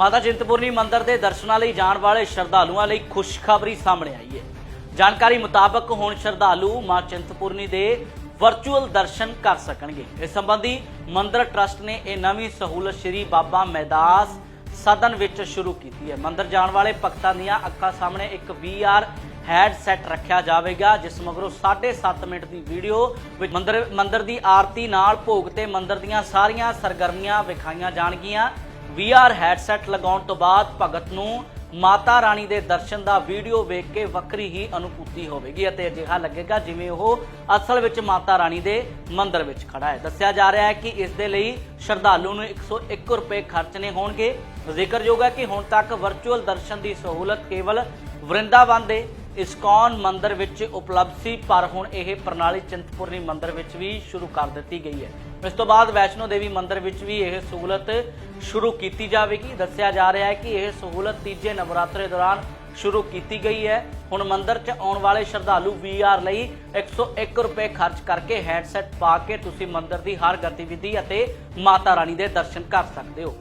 ਮਾਤਾ ਚਿੰਤਪੁਰਨੀ ਮੰਦਿਰ ਦੇ ਦਰਸ਼ਨਾਂ ਲਈ ਜਾਣ ਵਾਲੇ ਸ਼ਰਧਾਲੂਆਂ ਲਈ ਖੁਸ਼ਖਬਰੀ ਸਾਹਮਣੇ ਆਈ ਹੈ। ਜਾਣਕਾਰੀ ਮੁਤਾਬਕ ਹੁਣ ਸ਼ਰਧਾਲੂ ਮਾਂ ਚਿੰਤਪੁਰਨੀ ਦੇ ਵਰਚੁਅਲ ਦਰਸ਼ਨ ਕਰ ਸਕਣਗੇ। ਇਸ ਸੰਬੰਧੀ ਮੰਦਿਰ ਟਰਸਟ ਨੇ ਇਹ ਨਵੀਂ ਸਹੂਲਤ ਸ੍ਰੀ ਬਾਬਾ ਮੈਦਾਸ ਸਦਨ ਵਿੱਚ ਸ਼ੁਰੂ ਕੀਤੀ ਹੈ। ਮੰਦਿਰ ਜਾਣ ਵਾਲੇ ਭਗਤਾਂ ਦੀਆਂ ਅੱਖਾਂ ਸਾਹਮਣੇ ਇੱਕ VR ਹੈਡਸੈਟ ਰੱਖਿਆ ਜਾਵੇਗਾ, ਜਿਸ ਮਗਰੋਂ 7.5 ਮਿੰਟ ਦੀ ਵੀਡੀਓ ਵਿੱਚ ਮੰਦਿਰ ਮੰਦਿਰ ਦੀ ਆਰਤੀ ਨਾਲ ਭੋਗ ਤੇ ਮੰਦਿਰ ਦੀਆਂ ਸਾਰੀਆਂ ਸਰਗਰਮੀਆਂ ਵਿਖਾਈਆਂ ਜਾਣਗੀਆਂ। VR ਹੈਡਸੈਟ ਲਗਾਉਣ ਤੋਂ ਬਾਅਦ ਭਗਤ ਨੂੰ ਮਾਤਾ ਰਾਣੀ ਦੇ ਦਰਸ਼ਨ ਦਾ ਵੀਡੀਓ ਵੇਖ ਕੇ ਵੱਖਰੀ ਹੀ ਅਨੁਭੂਤੀ ਹੋਵੇਗੀ ਅਤੇ ਅਜਿਹਾ ਲੱਗੇਗਾ ਜਿਵੇਂ ਉਹ ਅਸਲ ਵਿੱਚ ਮਾਤਾ ਰਾਣੀ ਦੇ ਮੰਦਿਰ ਵਿੱਚ ਖੜਾ ਹੈ। ਦੱਸਿਆ ਜਾ ਰਿਹਾ ਹੈ ਕਿ ਇਸ ਦੇ ਲਈ ਸ਼ਰਧਾਲੂ ਨੂੰ 101 ਰੁਪਏ ਖਰਚਣੇ ਹੋਣਗੇ। ਜ਼ਿਕਰਯੋਗ ਹੈ ਕਿ ਹੁਣ ਤੱਕ ਵਰਚੁਅਲ ਦਰਸ਼ਨ ਦੀ ਸਹੂਲਤ ਕੇਵਲ ਵਰਿੰਦਾਵਨ ਦੇ ਇਸਕੌਨ ਮੰਦਿਰ ਵਿੱਚ ਉਪਲਬਧ ਸੀ, ਪਰ ਹੁਣ ਇਹ ਪ੍ਰਣਾਲੀ ਚਿੰਤਪੁਰਨੀ ਮੰਦਿਰ ਵਿੱਚ ਵੀ ਸ਼ੁਰੂ ਕਰ ਦਿੱਤੀ ਗਈ ਹੈ। ਇਸ ਤੋਂ ਬਾਅਦ ਵੈਸ਼ਨੋ ਦੇਵੀ ਮੰਦਿਰ ਵਿੱਚ ਵੀ ਇਹ ਸਹੂਲਤ ਸ਼ੁਰੂ ਕੀਤੀ ਜਾਵੇਗੀ। ਦੱਸਿਆ ਜਾ ਰਿਹਾ ਹੈ ਕਿ ਇਹ ਸਹੂਲਤ ਤੀਜੇ ਨਵਰਾਤਰੇ ਦੌਰਾਨ ਸ਼ੁਰੂ ਕੀਤੀ ਗਈ ਹੈ। ਹੁਣ ਮੰਦਿਰ 'ਚ ਆਉਣ ਵਾਲੇ ਸ਼ਰਧਾਲੂ VR ਲਈ 101 ਰੁਪਏ ਖਰਚ ਕਰਕੇ ਹੈਡਸੈਟ ਪਾ ਕੇ ਤੁਸੀਂ ਮੰਦਿਰ ਦੀ ਹਰ ਗਤੀਵਿਧੀ ਅਤੇ ਮਾਤਾ ਰਾਣੀ ਦੇ ਦਰਸ਼ਨ ਕਰ ਸਕਦੇ ਹੋ।